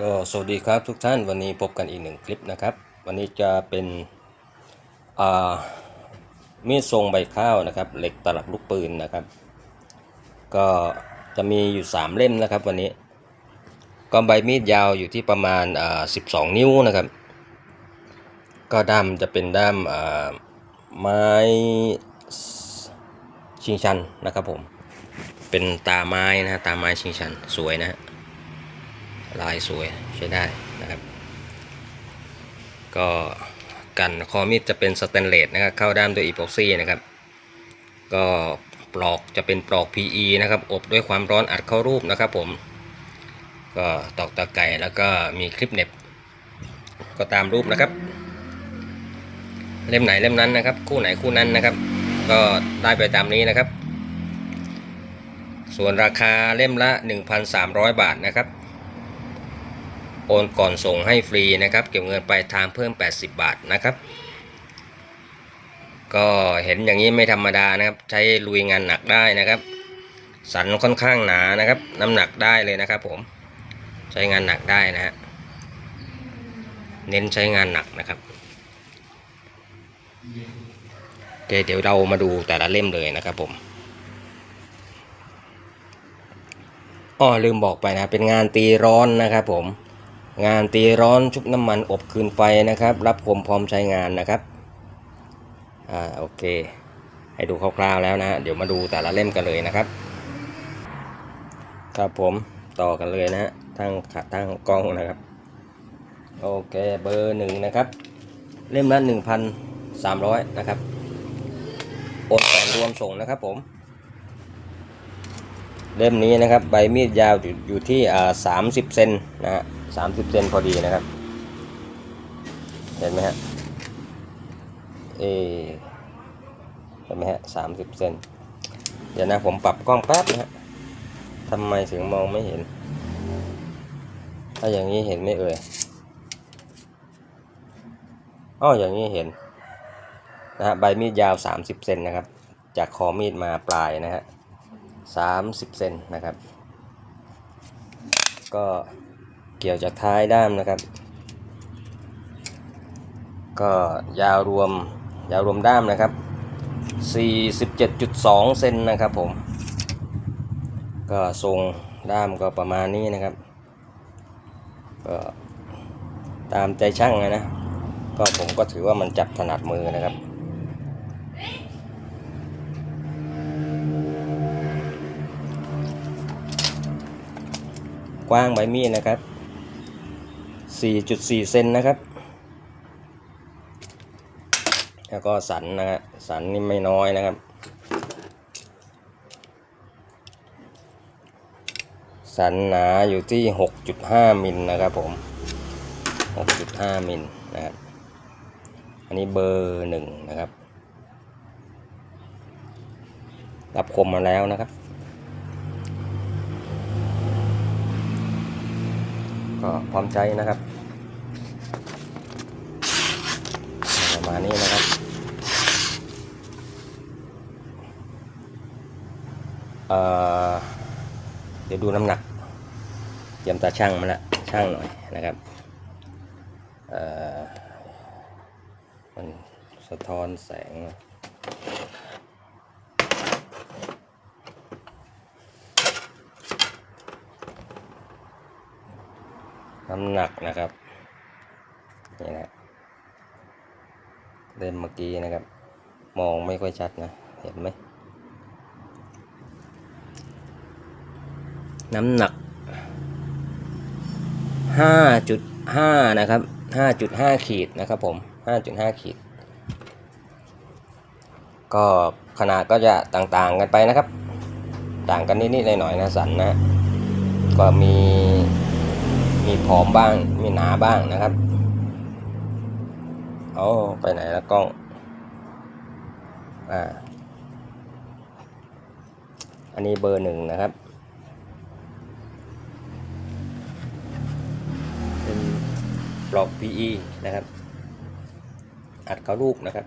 ก็สวัสดีครับทุกท่านวันนี้พบกันอีกหนึ่งคลิปนะครับ วันนี้จะเป็นอามีดทรงใบข้าวนะครับ เหล็กตลับลูกปืนนะครับ ก็จะมีอยู่ 3 เล่มนะครับวันนี้ ก็ใบมีดยาวอยู่ที่ประมาณอ่า12นิ้วนะครับ ก็ด้ามจะเป็นด้ามอ่าไม้ชิงชันนะครับผมเป็นตาไม้นะฮะตาไม้ชิงชันสวยนะฮะ ลายสวยใช้ได้นะครับ ก็กันคอมีดจะเป็นสแตนเลสนะครับเข้าด้ามด้วยอีโพกซี่นะครับ ก็ปลอกจะเป็นปลอก PE นะครับ อบด้วยความร้อนอัดเข้ารูปนะครับผม ก็ตอกตะไก่แล้วก็มีคลิปเน็บ ก็ตามรูปนะครับ เล่มไหนเล่มนั้นนะครับ คู่ไหนคู่นั้นนะครับ ก็ได้ไปตามนี้นะครับ ส่วนราคาเล่มละ 1,300 บาทนะครับ โอนก่อนส่งให้ฟรีนะครับเก็บเงินปลายทางเพิ่ม 80 บาทนะครับ ก็เห็นอย่างนี้ไม่ธรรมดานะครับ ใช้ลุยงานหนักได้นะครับ สันค่อนข้างหนานะครับ น้ำหนักได้เลยนะครับผมใช้งานหนักได้นะฮะเน้นใช้งานหนักนะครับโอเคเดี๋ยวเรามาดูแต่ละเล่มเลยนะครับผมอ้อลืมบอกไปนะเป็นงานตีร้อนนะครับผม งานตีร้อนชุบน้ำมันอบคืนไฟนะครับ รับคมพร้อมใช้งานนะครับอ่าโอเค ให้ดูคร่าวๆแล้วนะ เดี๋ยวมาดูแต่ละเล่มกันเลยนะครับ ครับผมต่อกันเลยนะฮะทั้งขาตั้งกล้องนะครับ โอเคเบอร์หนึ่งนะครับ เล่มละหนึ่งพันสามร้อยนะครับโอนแต่รวมส่งนะครับผม เล่มนี้นะครับ ใบมีดยาวอยู่ที่สามสิบเซนนะฮะสามสิบเซนพอดีนะครับ เห็นไหมฮะเอเห็นไหมฮะสามสิบเซนเดี๋ยวนะผมปรับกล้องแป๊บนะฮะทำไมถึงมองไม่เห็น ถ้าอย่างนี้เห็นไหม่เอ่ยอ้ออย่างนี้เห็นนะฮะใบมีดยาว 30 เซนนะครับ จากคอมีดมาปลายนะฮะ 30 เซนนะครับ ก็เกี่ยวจากท้ายด้ามนะครับ ก็ยาวรวมยาวรวมด้ามนะครับ 47.2 เซนนะครับผม ก็ทรงด้ามก็ประมาณนี้นะครับ ก็ตามใจช่างนะนะ ก็ผมก็ถือว่ามันจับถนัดมือนะครับ กว้างใบมีดนะครับ 4.4 เซนนะครับ แล้วก็สันนะฮะสันนี่ไม่น้อยนะครับ สันหนาอยู่ที่ 6.5 มิลนะครับผม 6.5 มิลนะครับ อันนี้เบอร์หนึ่งนะครับ รับคมมาแล้วนะครับ ก็พร้อมใจนะครับ ประมาณนี้นะครับเเดี๋ยวดูน้ำหนักเตรียมตาช่างมาละช่างหน่อยนะครับมันสะท้อนแสง น้ำหนักนะครับ นี่นะเล่มเมื่อกี้นะครับ มองไม่ค่อยชัดนะ เห็นไหม น้ำหนัก 5.5 นะครับ 5.5 ขีดนะครับผม 5.5 ขีด ก็ขนาดก็จะต่างๆกันไปนะครับ ต่างกันนิดๆหน่อยๆนะสันนะ ก็มี มีผอมบ้าง มีหนาบ้างนะครับเอาไปไหนแล้วกล้อง อ่า อันนี้เบอร์หนึ่งนะครับ เป็นปลอก PE นะครับ อัดเข้าลูกนะครับ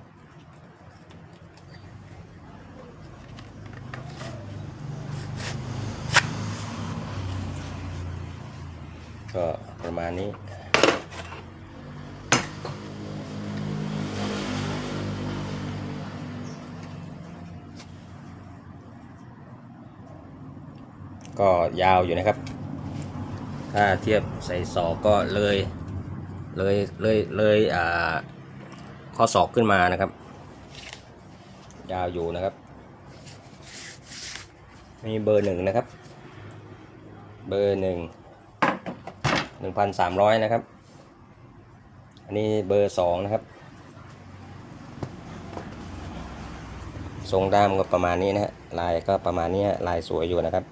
ก ก็ประมาณ นี้ ก็ยาวอยู่นะครับ ถ้าเทียบใส่ศอกก็เลย เลยเลยเลยอ่าข้อศอกขึ้นมานะครับ ยาวอยู่นะครับมีเบอร์หนึ่งนะครับ เบอร์หนึ่ง หนึ่งพันสามร้อยนะครับ อันนี้เบอร์สองนะครับ ทรงด้ามก็ประมาณนี้นะฮะ ลายก็ประมาณนี้ลายสวยอยู่นะครับ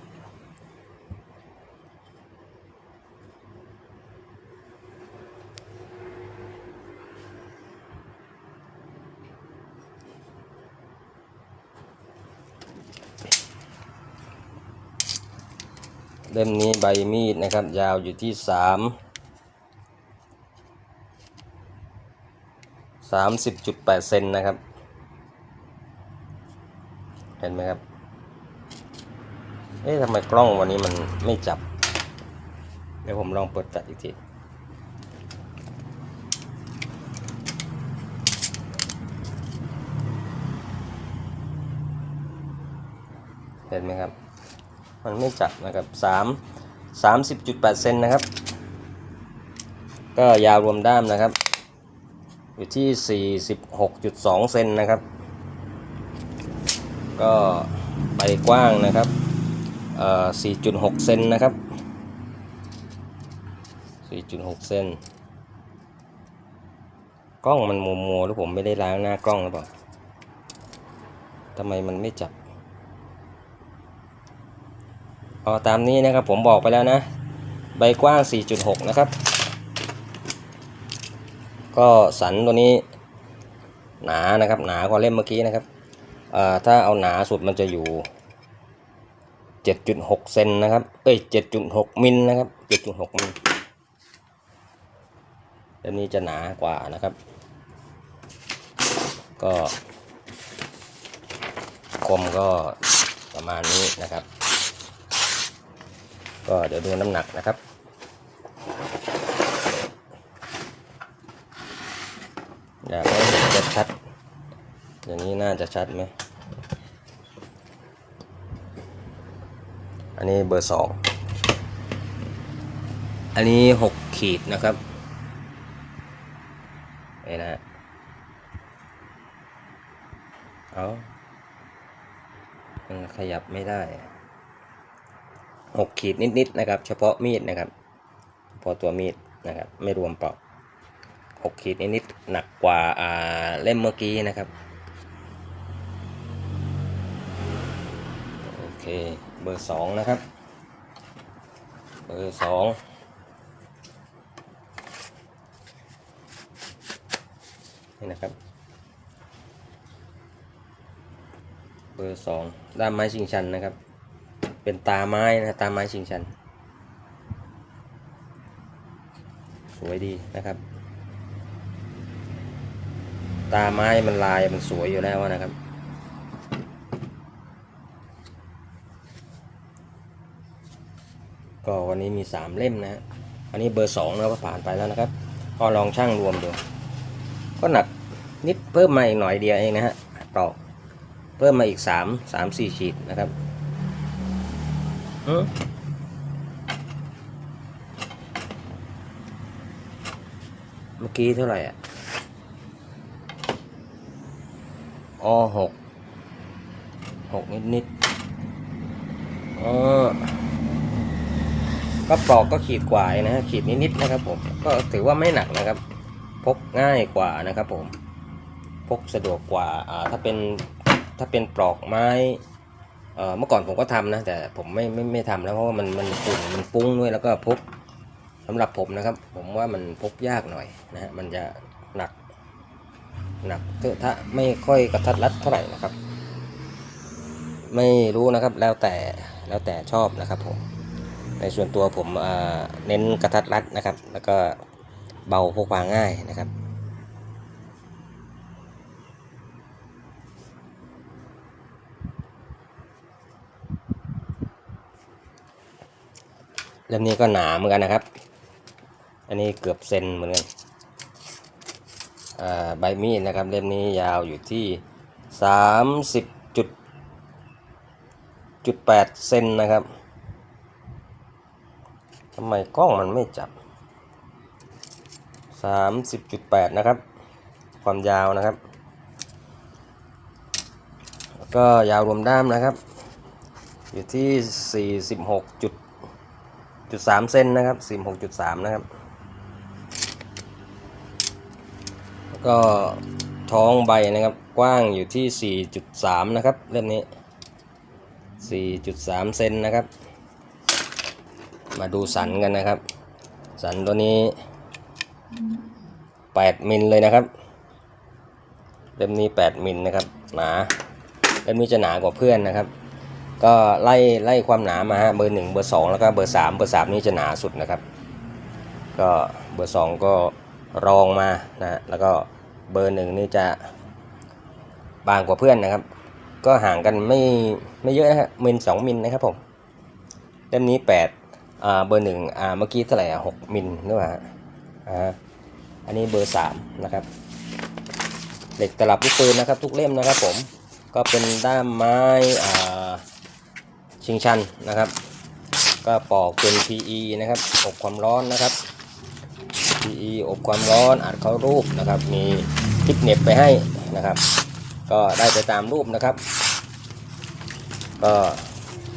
เล่มนี้ใบมีดนะครับ ยาวอยู่ที่สามสามสิบจุดแปดเซนนะครับ เห็นไหมครับ เอ๊ะทำไมกล้องวันนี้มันไม่จับ เดี๋ยวผมลองเปิดจัดอีกทีเห็นไหมครับ มันไม่จับนะครับสามสามสิบจุดแปดเซนนะครับ ก็ยาวรวมด้ามนะครับ อยู่ที่สี่สิบหกจุดสองเซนนะครับ ก็ใบกว้างนะครับเอ่อสี่จุดหกเซนนะครับสี่จุดหกเซนกล้องมันมัวมัวๆหรือผมไม่ได้ล้างหน้ากล้องหรือเปล่าทำไมมันไม่จับ เอตามนี้นะครับผมบอกไปแล้วนะ ใบกว้าง 4.6 นะครับ ก็สันตัวนี้หนานะครับ หนากว่าเล่มเมื่อกี้นะครับเอ่อถ้าเอาหนาสุดมันจะอยู่ 7.6 เซนนะครับ เอ้ย 7.6 มิลนะครับ 7.6 มิลเล่มนี้จะหนากว่านะครับ ก็คมก็ประมาณนี้นะครับ ก็เดี๋ยวดูน้ำหนักนะครับ อยากให้เห็นชัดๆอย่างนี้น่าจะชัดไหม อันนี้เบอร์สอง อันนี้หกขีดนะครับนี่นะฮะเอามันขยับไม่ได้ หกขีดนิดๆนะครับ เฉพาะมีดนะครับเฉพาะตัวมีดนะครับ ไม่รวมปลอกหกขีดนิดๆหนักกว่าาเล่มเมื่อกี้นะครับโอเคเบอร์สองนะครับ เบอร์สองนี่นะครับ เบอร์สองด้ามไม้ชิงชันนะครับ เป็นตาไม้นะตาไม้ชิงชัน สวยดีนะครับ ตาไม้มันลายมันสวยอยู่แล้วนะครับ ก็วันนี้มีสามเล่มนะฮะอันนี้เบอร์สองเราก็ผ่านไปแล้วนะครับก็ลองช่างรวมดู ก็หนักนิดเพิ่มมาอีกหน่อยเดียวเองนะฮะปลอกเพิ่มมาอีกสามสามสี่ขีดนะครับ อืมเมื่อกี้เท่าไหร่อะอหกหกนิดนิดๆอ๋อก็ปลอกก็ขีดกว่านะฮะขีดนิดนิดๆนะครับผม ก็ถือว่าไม่หนักนะครับ พกง่ายกว่านะครับผม พกสะดวกกว่า อ่า ถ้าเป็น ถ้าเป็นปลอกไม้ เมื่อก่อนผมก็ทำนะ แต่ผมไม่ไม่ไม่ทำแล้วเพราะว่ามันมันฝุ่นมันฟุ้งด้วยแล้วก็พกสำหรับผมนะครับ ผมว่ามันพกยากหน่อยนะฮะมันจะหนักหนักเถอะถ้าไม่ค่อยกระทัดรัดเท่าไหร่นะครับ ไม่รู้นะครับแล้วแต่แล้วแต่ชอบนะครับผมในส่วนตัวผมเอ่อเน้นกระทัดรัดนะครับ แล้วก็เบาพกพาง่ายนะครับ เล่มนี้ก็หนาเหมือนกันนะครับ อันนี้เกือบเซนเหมือนกันใบมีดนะครับเล่มนี้ยาวอยู่ที่สามสิบจุดจุดแปดเซนนะครับทำไมกล้องมันไม่จับสามสิบจุดแปดนะครับ ความยาวนะครับแล้วก็ยาวรวมด้ามนะครับ อยู่ที่ 46 จุดสามเซนนะครับ46จุดสามนะครับก็ท้องใบนะครับกว้างอยู่ที่ 4.3 นะครับเล่มนี้ 4.3 เซนนะครับ มาดูสันกันนะครับ สันตัวนี้ 8 มิลเลยนะครับเล่มนี้ 8 มิลนะครับหนาเล่มนี้จะหนากว่าเพื่อนนะครับ ก็ไล่ไล่ความหนามาฮะเบอร์หนึ่งเบอร์สองแล้วก็เบอร์สามเบอร์สามนี่จะหนาสุดนะครับ ก็เบอร์สองก็รองมานะฮะแล้วก็เบอร์หนึ่งนี่จะบางกว่าเพื่อนนะครับ ก็ห่างกันไม่ไม่เยอะนะฮะมิลสองมิลนะครับผมเล่มนี้แปดอ่าเบอร์หนึ่งอ่าเมื่อกี้เท่าไหร่อะหกมิลหรือเปล่าฮะอ่าอันนี้เบอร์สามนะครับเหล็กตลับลูกปืนนะครับ ทุกเล่มนะครับผมก็เป็นด้ามไม้อ่า ชิงชันนะครับ ก็ปอกเป็น PE นะครับ อบความร้อนนะครับ PE อบความร้อนอัดเข้ารูปนะครับ มีคลิปเน็บไปให้นะครับ ก็ได้ไปตามรูปนะครับ ก็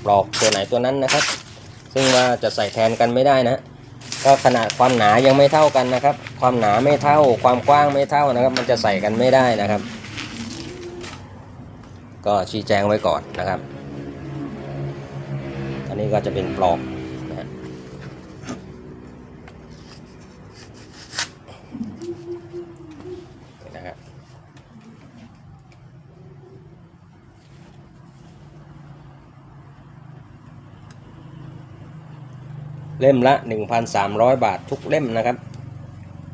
ปลอกตัวไหนตัวนั้นนะครับ ซึ่งว่าจะใส่แทนกันไม่ได้นะก็ขนาดความหนายังไม่เท่ากันนะครับ ความหนาไม่เท่า ความกว้างไม่เท่านะครับ มันจะใส่กันไม่ได้นะครับ ก็ชี้แจงไว้ก่อนนะครับ นนี้ก็จะเป็นปลอกนะฮะนะครับเล่มละ 1,300 บาททุกเล่มนะครับ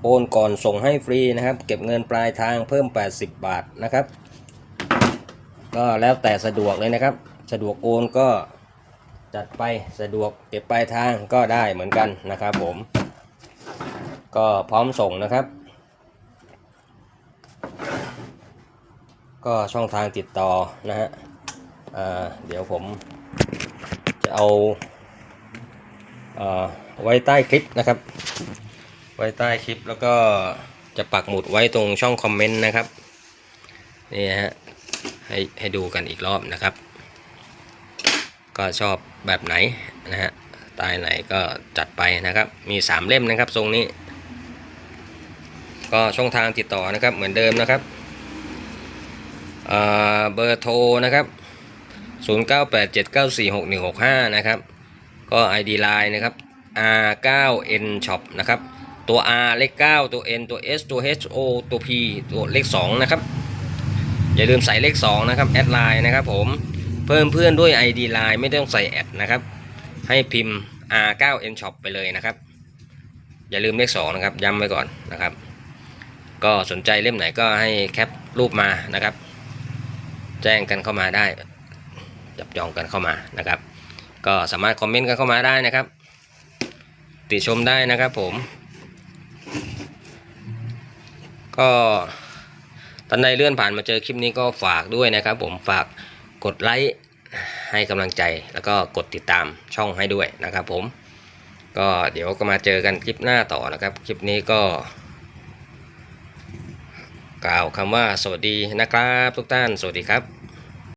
โอนก่อนส่งให้ฟรีนะครับ เก็บเงินปลายทางเพิ่ม 80 บาทนะครับ ก็แล้วแต่สะดวกเลยนะครับ สะดวกโอนก็ จัดไปสะดวกเก็บปลายทางก็ได้เหมือนกันนะครับผม ก็พร้อมส่งนะครับ ก็ช่องทางติดต่อนะฮะเดี๋ยวผมจะเอาอาไว้ใต้คลิปนะครับ ไว้ใต้คลิปแล้วก็จะปักหมุดไว้ตรงช่องคอมเมนต์นะครับนี่ฮะให้ให้ดูกันอีกรอบนะครับ ก็ชอบแบบไหนนะฮะตล์ไหนก็จัดไปนะครับ มี 3 เล่มนะครับทรงนี้ ก็ช่องทางติดต่อนะครับเหมือนเดิมนะครับเบอร์โทรนะครับ 0987946165 นะครับ ก็ ID Line นะครับ R9N Shop นะครับ ตัว R เลข 9 ตัว N ตัว S ตัว H O ตัว P ตัวเลข 2 นะครับ อย่าลืมใส่เลข 2 นะครับ แอดไลน์นะครับผม เพิ่มเพื่อนด้วย ID Line ไม่ต้องใส่แอดนะครับ ให้พิมพ์ R9N Shop ไปเลยนะครับ อย่าลืมเลข2นะครับ ย้ำไว้ก่อนนะครับ ก็สนใจเล่มไหนก็ให้แคปรูปมานะครับ แจ้งกันเข้ามาได้ จับจองกันเข้ามานะครับ ก็สามารถคอมเมนต์กันเข้ามาได้นะครับ ติชมได้นะครับผม ก็ท่านใดเลื่อนผ่านมาเจอคลิปนี้ก็ฝากด้วยนะครับ ผมฝาก กดไลค์ให้กำลังใจแล้วก็กดติดตามช่องให้ด้วยนะครับผม ก็เดี๋ยวก็มาเจอกันคลิปหน้าต่อนะครับ คลิปนี้ก็ กล่าวคำว่าสวัสดีนะครับทุกท่าน สวัสดีครับ